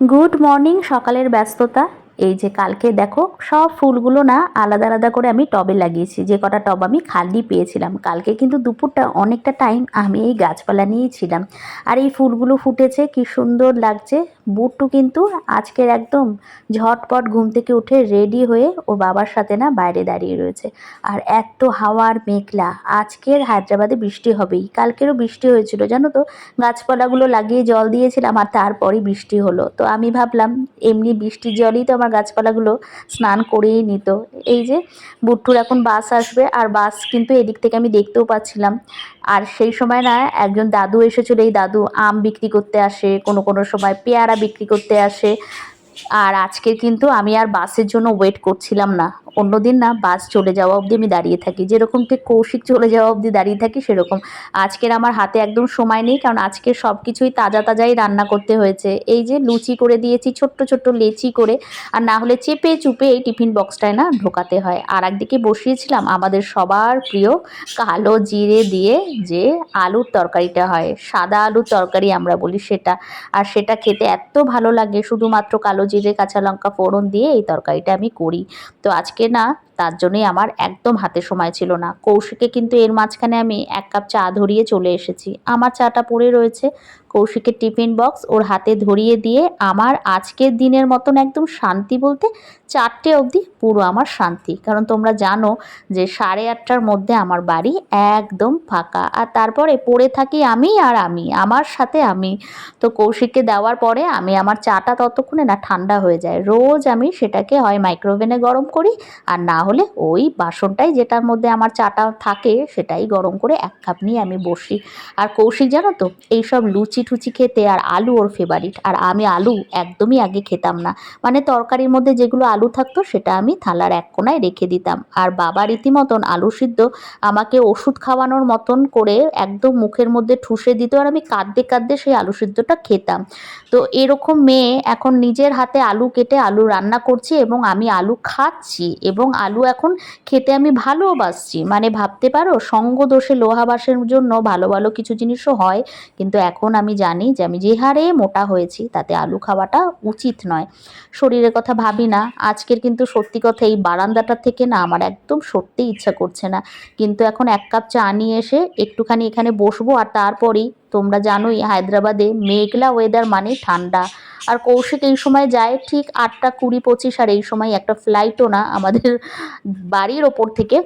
Good morning সকালের ব্যস্ততা। এই যে কালকে দেখো, সব ফুলগুলো না আলাদা আলাদা করে আমি টবে লাগিয়েছি। যে কটা টব আমি খালি পেয়েছিলাম। কালকে কিন্তু দুপুরটা অনেকটা টাইম আমি এই গাছপালা নিয়েই ছিলাম। আর এই ফুলগুলো ফুটেছে, কি সুন্দর লাগছে। বুট্টু কিন্তু আজকের একদম ঝটপট ঘুম থেকে উঠে রেডি হয়ে ওর বাবার সাথে না বাইরে দাঁড়িয়ে রয়েছে। আর এত হাওয়ার মেঘলা, আজকের হায়দ্রাবাদে বৃষ্টি হবেই। কালকেরও বৃষ্টি হয়েছিল, জানো তো? গাছপালাগুলো লাগিয়ে জল দিয়েছিলাম আর তারপরই বৃষ্টি হলো। তো আমি ভাবলাম, এমনি বৃষ্টির জলই তো আমার গাছপালাগুলো স্নান করেই নিত। এই যে বুট্টুর এখন বাস আসবে, আর বাস কিন্তু এদিক থেকে আমি দেখতেও পাচ্ছিলাম। আর সেই সময় না একজন দাদু এসেছিল, এই দাদু আম বিক্রি করতে আসে, কোনো কোনো সময় পেয়ারা বিক্রি করতে আসে। আর আজকে কিন্তু আমি আর বাসের জন্য ওয়েট করছিলাম না। অন্যদিন না বাস চলে যাওয়া অবধি আমি দাঁড়িয়ে থাকি। যেরকম ঠিক কৌশিক চলে যাওয়া অবধি দাঁড়িয়ে থাকি সেরকম। আজকের আমার হাতে একদম সময় নেই কারণ আজকে সব কিছুই তাজা তাজাই রান্না করতে হয়েছে। এই যে লুচি করে দিয়েছি, ছোট্ট ছোট্ট লেচি করে। আর না হলে চেপে চুপে এই টিফিন বক্সটায় না ঢোকাতে হয়। আর একদিকে বসিয়েছিলাম আমাদের সবার প্রিয় কালো জিরে দিয়ে যে আলুর তরকারিটা হয়। সাদা আলুর তরকারি আমরা বলি সেটা। আর সেটা খেতে এত ভালো লাগে, শুধুমাত্র কালো জিরে, কাঁচা লঙ্কা ফোড়ন দিয়ে এই তরকারিটা আমি করি। তো আজকে না তার জন্যই আমার একদম হাতে সময় ছিল না। কৌশিকে কিন্তু এর মাঝখানে আমি এক কাপ চা ধরিয়ে চলে এসেছি। আমার চাটা পড়ে রয়েছে। কৌশিকের টিফিন বক্স ওর হাতে ধরিয়ে দিয়ে আমার আজকের দিনের মতন একদম শান্তি বলতে চারটে অবধি পুরো আমার শান্তি। কারণ তোমরা জানো যে সাড়ে আটটার মধ্যে আমার বাড়ি একদম ফাঁকা। আর তারপরে পড়ে থাকি আমি আর আমি, আমার সাথে আমি। তো কৌশিককে দেওয়ার পরে আমি আমার চাটা ততক্ষণে না ঠান্ডা হয়ে যায়। রোজ আমি সেটাকে হয় মাইক্রোওভেনে গরম করি আর না হলে ওই বাসনটাই যেটার মধ্যে আমার চাটা থাকে সেটাই গরম করে এক কাপ নিয়ে আমি বসি। আর কৌশিক জানো তো, এইসব লুচি টুচি খেতে আর আলু ওর ফেভারিট আর আমি আলু একদমই আগে খেতাম না। মানে তরকারির মধ্যে যেগুলো আলু থাকতো সেটা আমি থালার এক কোনায় রেখে দিতাম। আর বাবা রীতিমতন আলু সিদ্ধ আমাকে ওষুধ খাওয়ানোর মতন করে একদম মুখের মধ্যে ঠুসে দিত আর আমি কাঁদতে কাঁদতে সেই আলু সিদ্ধটা খেতাম। তো এরকম মেয়ে এখন নিজের হাতে আলু কেটে আলু রান্না করছি এবং আমি আলু খাচ্ছি এবং আলু এখন খেতে আমি ভালোবাসছি মানে ভাবতে পারো সঙ্গ দোষে লোহাবাসের জন্য ভালো ভালো কিছু জিনিসও হয়, কিন্তু এখন আমি জানি যে আমি যে হারে মোটা হয়েছি, তাতে আলু খাওয়াটা উচিত নয়। শরীরের কথা ভাবি না। আজকের কিন্তু সত্যি কথা, এই বারান্দাটা থেকে না আমার একদম সত্যি ইচ্ছা করছে না। কিন্তু এখন এক কাপ চা নিয়ে এসে একটুখানি এখানে বসবো, আর তারপরেই তোমরা জানোই, হায়দ্রাবাদে মেঘলা ওয়েদার মানে ঠান্ডা। আর কৌশিক এই সময় যায় ঠিক আটটা কুড়ি পঁচিশ, আর এই সময় একটা ফ্লাইটও না, আমাদের বাড়ির ওপর থেকে।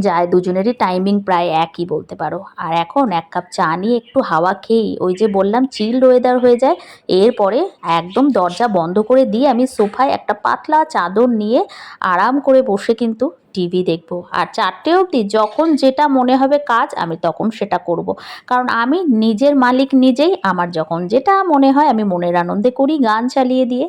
যায়, দুজনেরই টাইমিং প্রায় একই বলতে পারো। আর এখন এক কাপ চা নিয়ে একটু হাওয়া খেয়েই, ওই যে বললাম চিল্ড ওয়েদার হয়ে যায়। এরপরে একদম দরজা বন্ধ করে দিয়ে আমি সোফায় একটা পাতলা চাদর নিয়ে আরাম করে বসে কিন্তু টিভি দেখব। আর চারটে অবধি যখন যেটা মনে হবে কাজ, আমি তখন সেটা করব। কারণ আমি নিজের মালিক নিজেই, আমার যখন যেটা মনে হয় আমি মনের আনন্দে করি গান চালিয়ে দিয়ে।